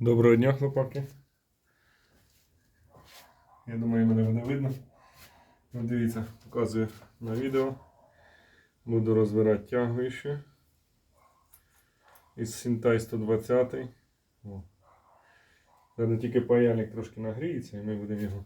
Доброго дня, хлопаки. Я думаю, мене буде видно. Ну, дивіться, показую на відео. Буду розбирати тягу. Із Сінтай 120. О. Зараз тільки паяльник трошки нагріється і ми будемо його,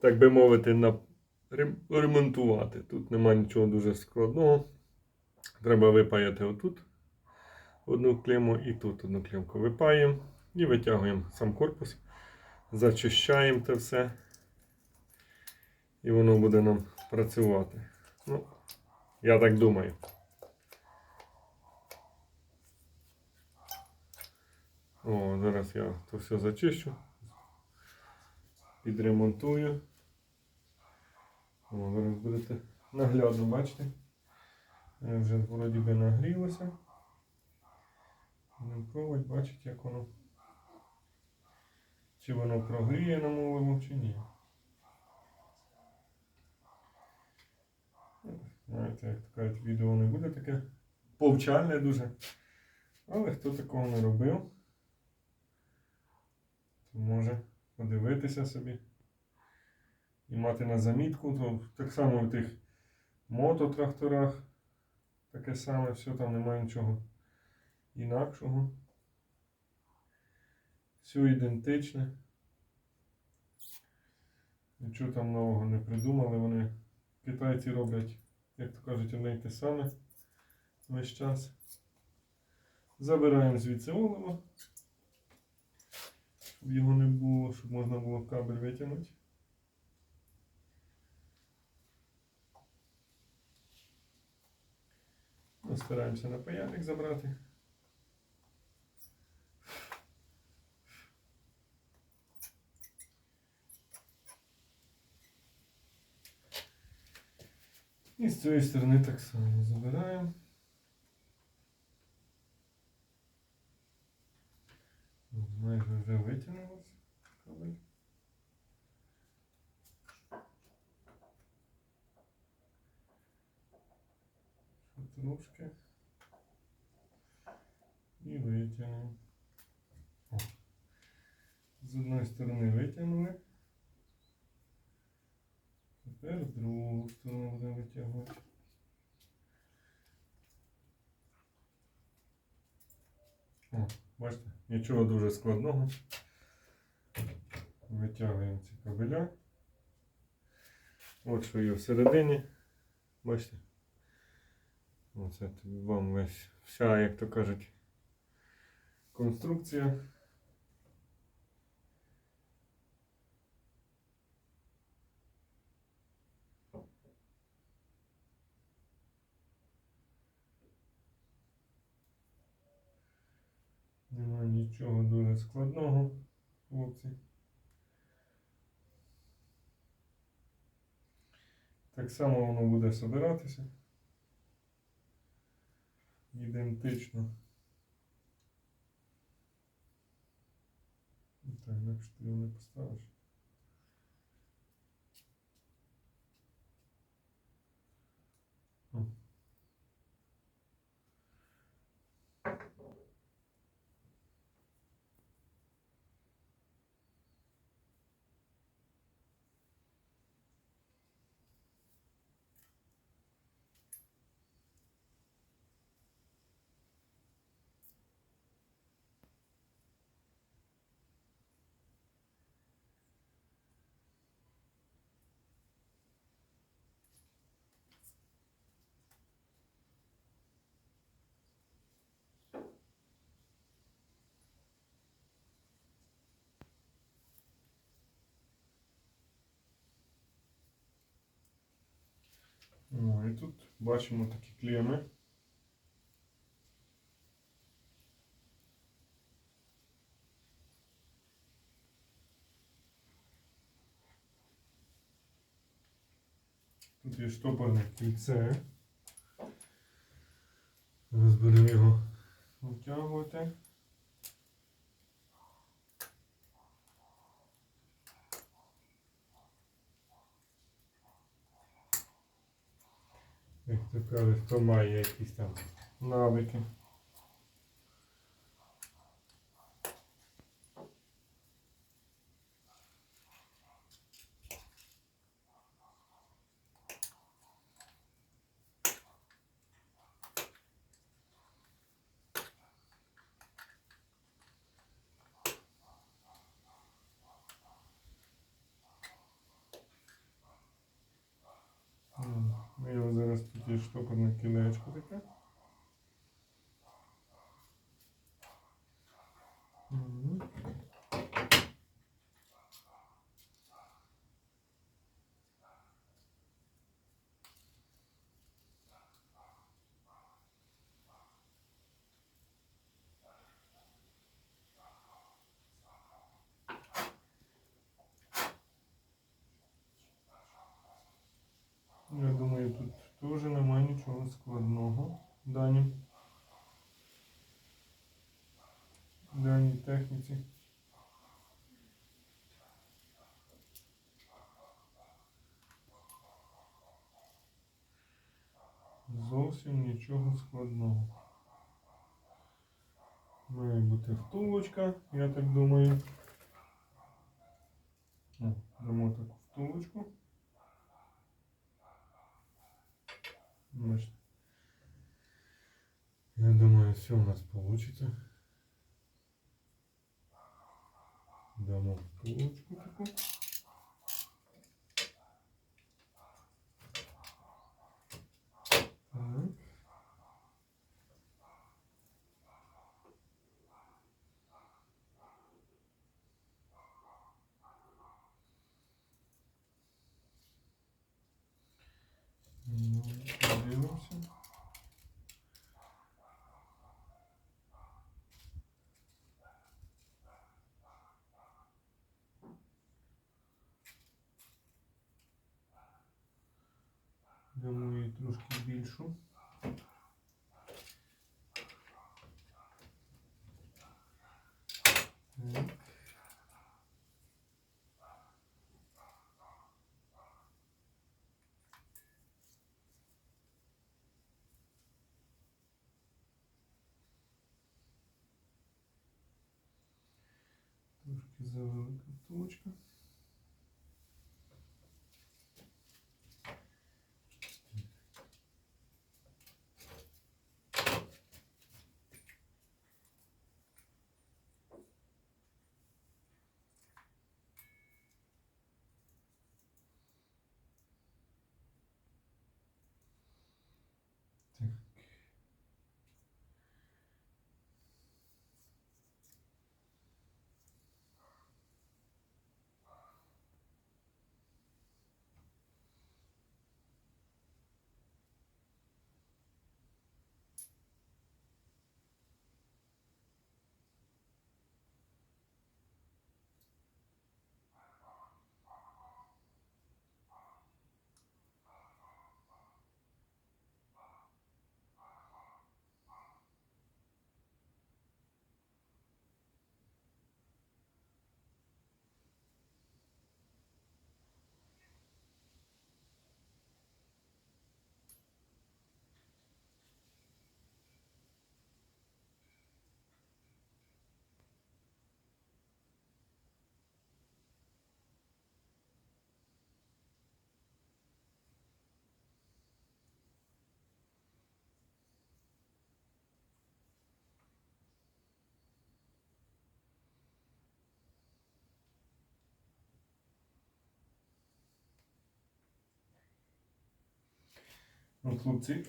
так би мовити, на... ремонтувати. Тут нема нічого дуже складного. Треба випаяти отут одну клему і тут одну клемку випаємо і витягуємо сам корпус, зачищаємо це все. І воно буде нам працювати. Ну, я так думаю. О, зараз я то все зачищу. Підремонтую. О, зараз будете наглядно бачите. Е, Вже вроді би нагрілося. Пробувати, бачити, як воно. Чи воно прогріє на мовимо, чи ні. Знаєте, як кажуть, відео не буде таке повчальне дуже. Але хто такого не робив, то може подивитися собі і мати на замітку, то так само в тих мототракторах таке саме, все там немає нічого інакшого. Все ідентичне. Нічого там нового не придумали. Вони китайці роблять, як то кажуть, одне й те саме весь час. Забираємо звідси олово, щоб його не було, щоб можна було кабель витягнути. Ну, Стараємося на паяльник забрати. І з цієї сторони так само забираємо. Майже вже витягнулося. Трошки. І витягнемо. З одної сторони витягнули. Тепер з другу сторону будемо витягувати. О, бачите, нічого дуже складного. Витягуємо ці кабеля. От що є всередині. Бачите? Оце вам весь вся, як то кажуть, конструкція. Немає нічого складного, хлопці. Так само воно буде собиратися. Ідентично. Ну, Так, інакше ти його не поставиш. О. Ну, і тут бачимо такі клеми. Тут є штопорне кільце. Зараз будемо його витягувати. Як то кажуть, хто має якісь там навики. Штопорне кілечко таке. Мгм. Я думаю, тут теж немає нічого складного. Дані. Даній техніці. Зовсім нічого складного. Має бути втулочка, я так думаю. Дамо таку втулочку. Бачите. Я думаю, все у нас получится. Дамо втулочку таку. Дамо їй трошки більшу. Так. Трошки завелика втулочка. От хлопці,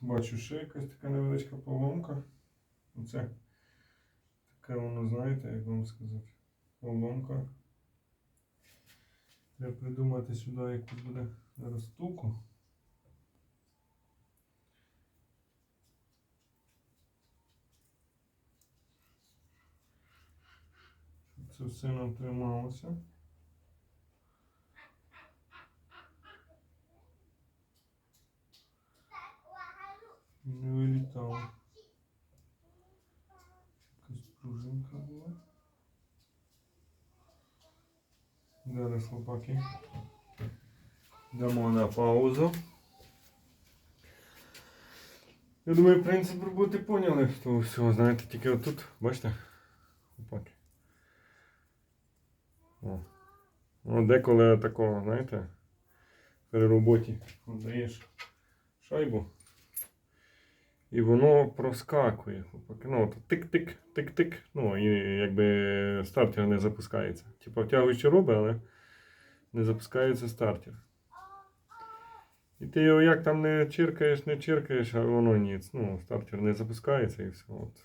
бачу ще якась така невеличка поломка. Оце таке воно, знаєте, як вам сказати, поломка. Треба придумати сюди якусь буде. Щоб це все нам трималося. І Не вилітало. Якась пружинка була. Зараз хлопаки. Дамо на паузу. Я думаю, принцип роботи поняли, то все, знаєте, тільки отут, бачите? Хлопаки. О. О, деколи такого, знаєте, при роботі даєш шайбу. І воно проскакує. хлопаки. Ну, тик-тик, тик-тик. Ну, і якби стартер не запускається. Типа втягуючи робить, але не запускається стартер. І ти його як там не чиркаєш, не чиркаєш, а воно ніц. Ну, стартер не запускається і все. От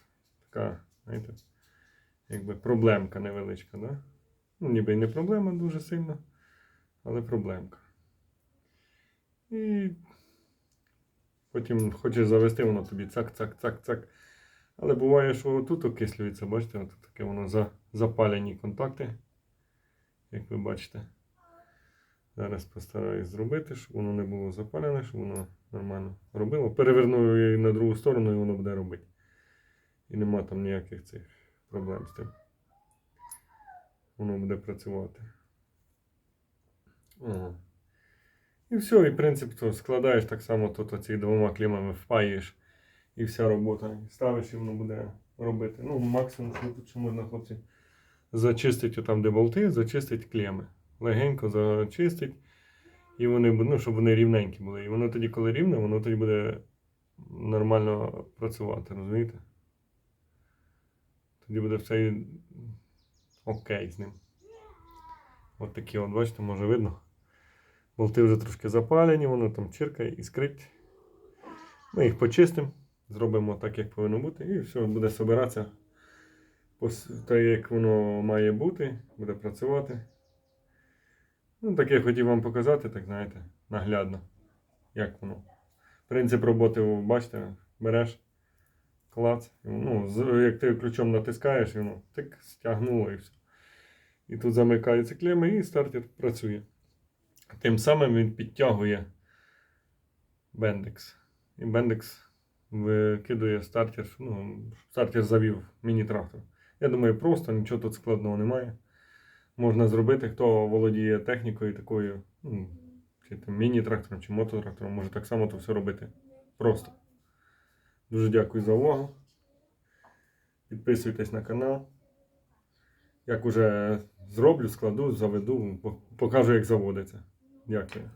така, знаєте, якби проблемка невеличка, да? Ну, ніби й не проблема дуже сильно, але проблемка. І потім хочеш завести, воно тобі цак, цак, цак, цак. Але буває, що тут окислюється, бачите, от таке воно за, запалені контакти, як ви бачите. Зараз постараюсь зробити, щоб воно не було запалене, щоб воно нормально робило. Переверну її на другу сторону і воно буде робити. І нема там ніяких цих проблем з тим. Воно буде працювати. Ага. І все, і принцип то складаєш так само тут оці двома клімами впаєш і вся робота. Ставиш і воно буде робити. Ну, максимум, що можна, хлопці, зачистити там, де болти, зачистити клеми. Легенько зачистить. І вони ну, щоб вони рівненькі були. І воно тоді, коли рівне, воно тоді буде нормально працювати, розумієте? Тоді буде все окей з ним. От такі, от, бачите, може видно. Болти вже трошки запалені, воно там чиркає, іскрить. Ми їх почистимо, зробимо так, як повинно бути, і все, буде збиратися пос- так, як воно має бути, буде працювати. Ну, я хотів вам показати, так знаєте, наглядно, як воно. Принцип роботи, бачите, береш клац, ну, як ти ключом натискаєш, воно тик, стягнуло і все. І тут замикаються клеми, і стартер працює. Тим самим він підтягує бендекс. І бендекс викидує стартер, ну, стартер завів міні-трактор. Я думаю, просто нічого тут складного немає. Можна зробити, хто володіє технікою такою, ну, чи там міні-трактором, чи мототрактором, може так само то все робити. Просто. Дуже дякую за увагу. Підписуйтесь на канал. Як уже зроблю, складу, заведу, покажу, як заводиться. Дякую.